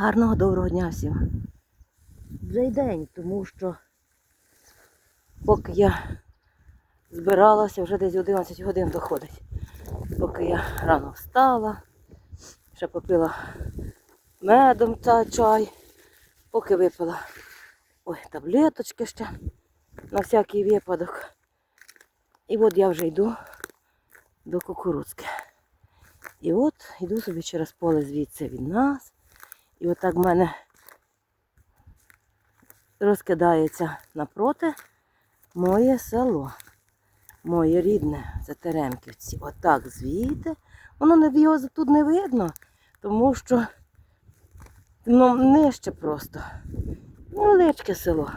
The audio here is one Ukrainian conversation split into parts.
Гарного доброго дня всім. Вже й день, тому що поки я збиралася, вже десь 11 годин доходить. Поки я рано встала, ще попила медом та чай, поки випила ой, таблеточки ще на всякий випадок. І от я вже йду до кукурудзки. І от йду собі через поле звідси від нас. І отак в мене розкидається напроти моє село. Моє рідне, це Теремківці. Отак звідти. Воно його тут не видно, тому що ну, нижче просто. Невеличке село.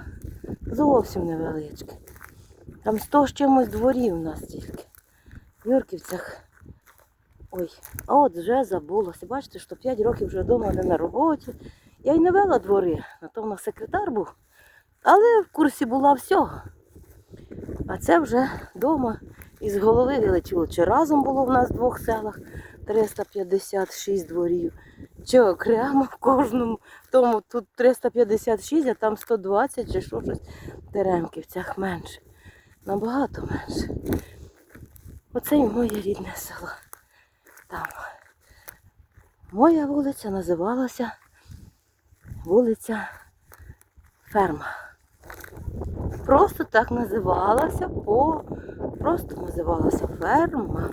Зовсім невеличке. Там сто з чимось дворів у нас тільки. В Юрківцях. Ой, от вже забулося. Бачите, що 5 років вже вдома не на роботі. Я й не вела двори, на то в нас секретар був. Але в курсі була всього. А це вже вдома із голови вилетіло. Чи разом було в нас в двох селах 356 дворів, чи окремо в кожному. Тому тут 356, а там 120 чи що щось в Теремківцях менше. Набагато менше. Оце і моє рідне село. Там. Моя вулиця називалася вулиця Ферма. Просто так називалася, по просто називалася ферма.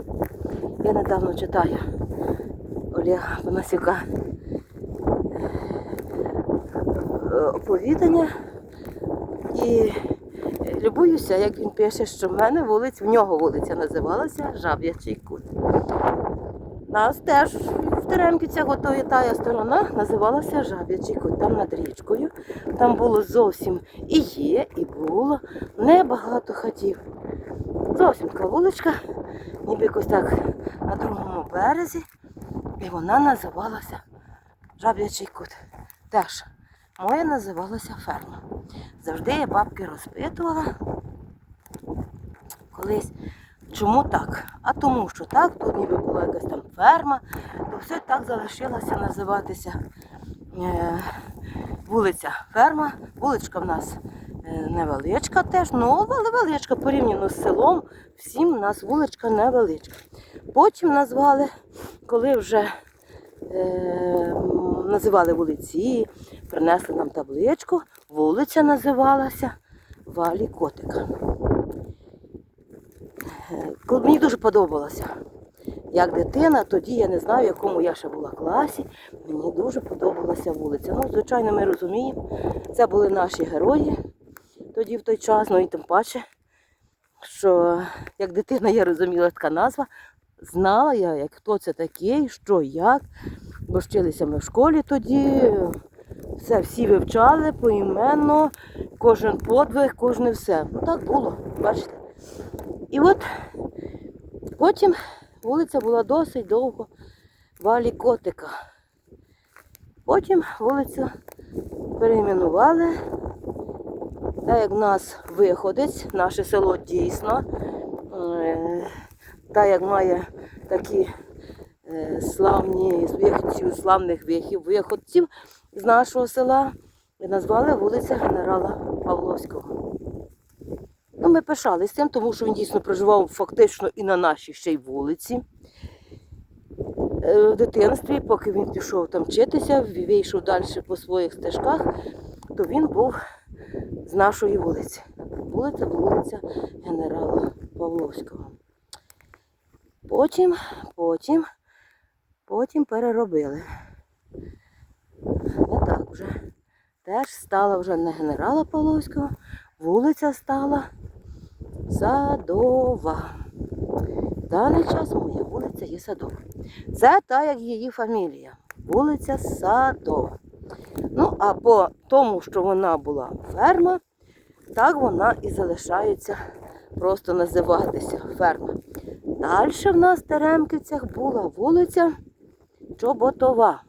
Я недавно читаю Олега Панасюка е, оповідання і любуюся, як він пише, що в мене вулиця, в нього вулиця називалася Жаб'ячий кут. Нас теж в Теремківцях тая сторона називалася Жаб'ячий кут. Там над річкою. Там було зовсім і є, і було небагато хатів. Зовсім така вуличка, ніби якось так на другому березі. І вона називалася Жаб'ячий кут. Теж моя називалася ферма. Завжди я бабки розпитувала колись. Чому так? А тому, що так, тут ніби була якась там ферма, то все так залишилося називатися е, вулиця Ферма. Вуличка в нас е, невеличка теж, ну але величка порівняно з селом, всім в нас вуличка невеличка. Потім назвали, коли вже е, називали вулиці, принесли нам табличку, вулиця називалася Валі Котика. Е, Мені дуже подобалося. Як дитина, тоді я не знаю, в якому я ще була класі. Мені дуже подобалася вулиця. Ну, звичайно, ми розуміємо, це були наші герої тоді в той час, ну і тим паче, що як дитина я розуміла така назва, знала я, як хто це такий, що, як. Бо вчилися ми в школі тоді. Все, всі вивчали поіменно, кожен подвиг, кожне все. Ну так було, бачите. І от потім вулиця була досить довго валі котика. Потім вулицю перейменували. Так як в нас виходець, наше село дійсно, е, так як має такі е, славні виходців, славних вихів, виходців з нашого села, назвали вулиця генерала Павловського. Ну, ми пишалися цим, тому що він дійсно проживав фактично і на нашій ще й вулиці. Е, В дитинстві, поки він пішов там вчитися, вийшов далі по своїх стежках, то він був з нашої вулиці. Вулиця вулиця генерала Павловського. Потім, потім, потім переробили. Не так вже. Теж стала вже не генерала Павловського, вулиця стала Садова. В даний час моя вулиця є Садова. Це та, як її фамілія. Вулиця Садова. Ну, а по тому, що вона була ферма, так вона і залишається просто називатися ферма. Далі в нас в Теремківцях була вулиця Чоботова.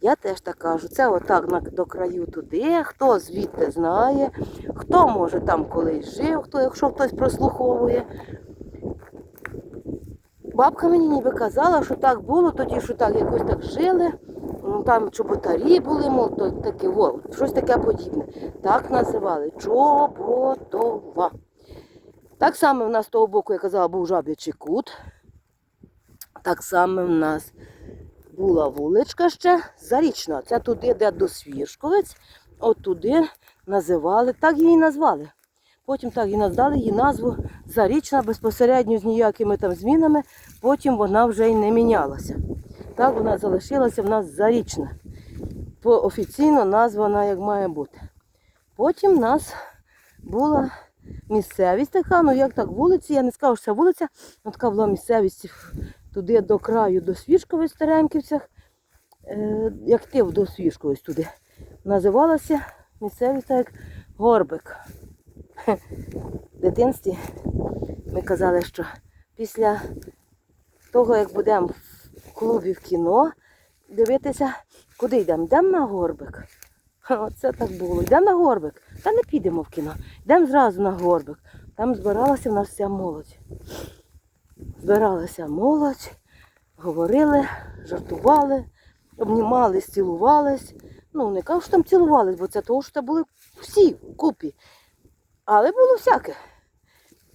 Я теж так кажу, це отак до краю туди, хто звідти знає, хто може там колись жив, хто, якщо хтось прослуховує. Бабка мені ніби казала, що так було, тоді що так якось так жили. Там чоботарі були, мов, то таке, о, щось таке подібне. Так називали Чоботова. Так само в нас з того боку, я казала, був жаб'ячий кут. Так само в нас була вуличка ще зарічна. Це туди, де до Свіршковець, от називали, так її назвали. Потім так і назвали її назву Зарічна безпосередньо з ніякими там змінами, потім вона вже й не мінялася. Так вона залишилася в нас Зарічна. Офіційно названа як має бути. Потім в нас була місцевість така, ну як так, вулиці, я не скажу, що це вулиця, ну така була місцевість туди до краю, до Свіжкової в Теремківцях, е, як ти до Свіжкової туди. Називалася місцевість так як Горбик. В дитинстві ми казали, що після того, як будемо в клубі в кіно дивитися, куди йдемо? Йдемо на горбик. Оце так було. Йдемо на горбик. Та не підемо в кіно. Йдемо зразу на горбик. Там збиралася в нас вся молодь. Збиралася молодь, говорили, жартували, обнімались, цілувались. Ну, не кажу, що там цілувались, бо це того, що це були всі вкупі. Але було всяке.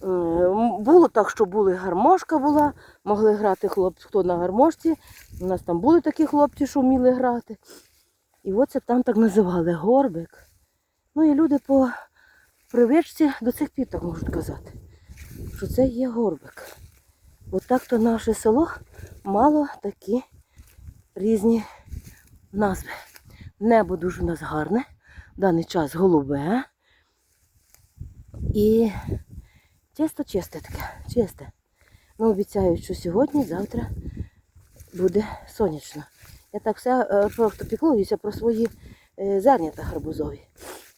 Е, Було так, що були гармошка була, могли грати хлопці, хто на гармошці. У нас там були такі хлопці, що вміли грати. І оце там так називали горбик. Ну і люди по привичці до цих пір так можуть казати, що це є горбик. От так то наше село мало такі різні назви. Небо дуже у нас гарне, в даний час голубе. І чисто чисте таке, чисте. Ну, обіцяють, що сьогодні, завтра буде сонячно. Я так все е, просто піклуюся про свої е, зернята гарбузові.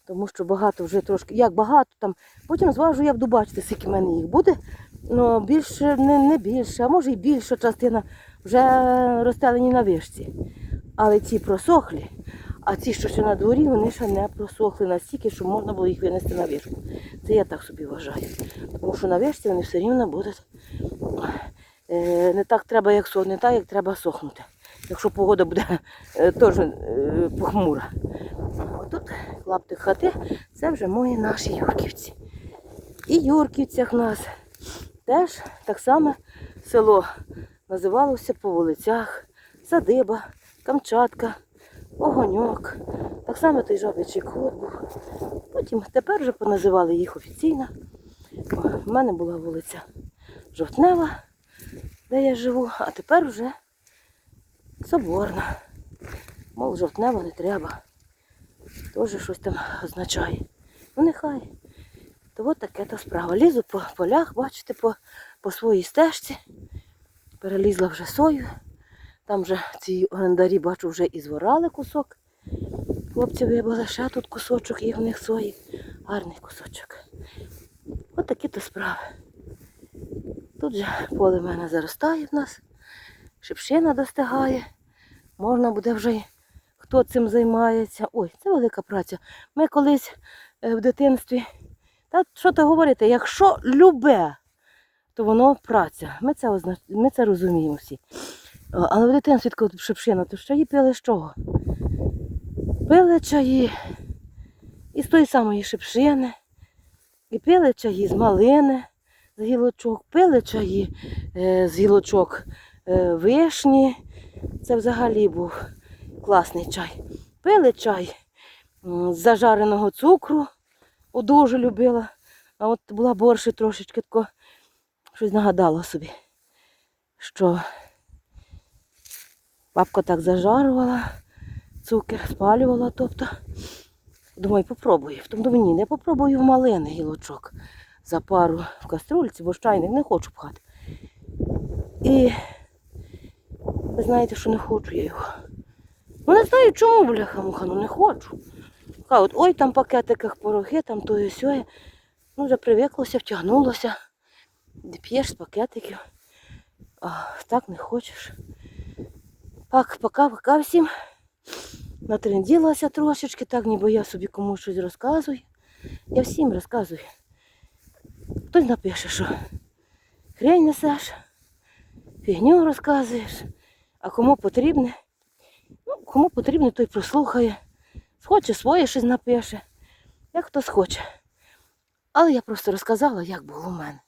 Тому що багато вже трошки, як багато там, потім зважу, я буду бачити, скільки в мене їх буде. Ну, більше, не, не більше, а може і більша частина вже розстелені на вишці. Але ці просохлі, а ці, що ще на дворі, вони ще не просохли настільки, що можна було їх винести на вишку. Це я так собі вважаю. Тому що на вишці вони все рівно будуть е, не так треба, як не так, як треба сохнути. Якщо погода буде е, теж е, похмура. Отут лаптик хати, це вже мої наші юрківці. І Юрківцях нас теж так само село називалося по вулицях, Садиба, Камчатка, Огоньок. Так само той жаб'ячий кот був. Потім тепер вже поназивали їх офіційно. В мене була вулиця Жовтнева, де я живу, а тепер вже Соборна. Мол, жовтнева не треба. Теж щось там означає. Ну нехай. То от таке то справа. Лізу по полях, бачите, по, по своїй стежці. Перелізла вже сою. Там вже ці орендарі, бачу, вже і зворали кусок. Хлопці вибили ще тут кусочок і в них сої. Гарний кусочок. От такі то справи. Тут же поле в мене заростає в нас. Шипшина достигає. Можна буде вже хто цим займається. Ой, це велика праця. Ми колись е, в дитинстві. Та що то говорити, якщо любе, то воно праця. Ми це, озна... Ми це розуміємо всі. Але в коли шипшина, то чаї пили з чого? Пили чаї із тої самої шипшини, і пили чаї з малини, з гілочок, пили чаї е, з гілочок е, вишні. Це взагалі був класний чай. Пили чай з зажареного цукру, дуже любила. А от була борше трошечки тако, щось нагадала собі, що бабка так зажарувала, цукер спалювала, тобто. Думаю, попробую. Потім думаю, ні, не попробую в малини гілочок за пару в каструльці, бо чайник не хочу пхати. І ви знаєте, що не хочу я його. Ну не знаю, чому, бляха муха, ну не хочу. Кажуть, ой, там пакетиках порохи, там то і сьоє. Ну, вже привиклося, втягнулося. П'єш з пакетиків. А так не хочеш. Так, пока, пока всім. Натренділася трошечки, так ніби я собі комусь щось розказую. Я всім розказую. Хтось напише, що хрень несеш, фігню розказуєш, а кому потрібне, Ну, кому потрібно, той прослухає. Схоче своє щось напише, як хто схоче. Але я просто розказала, як було у мене.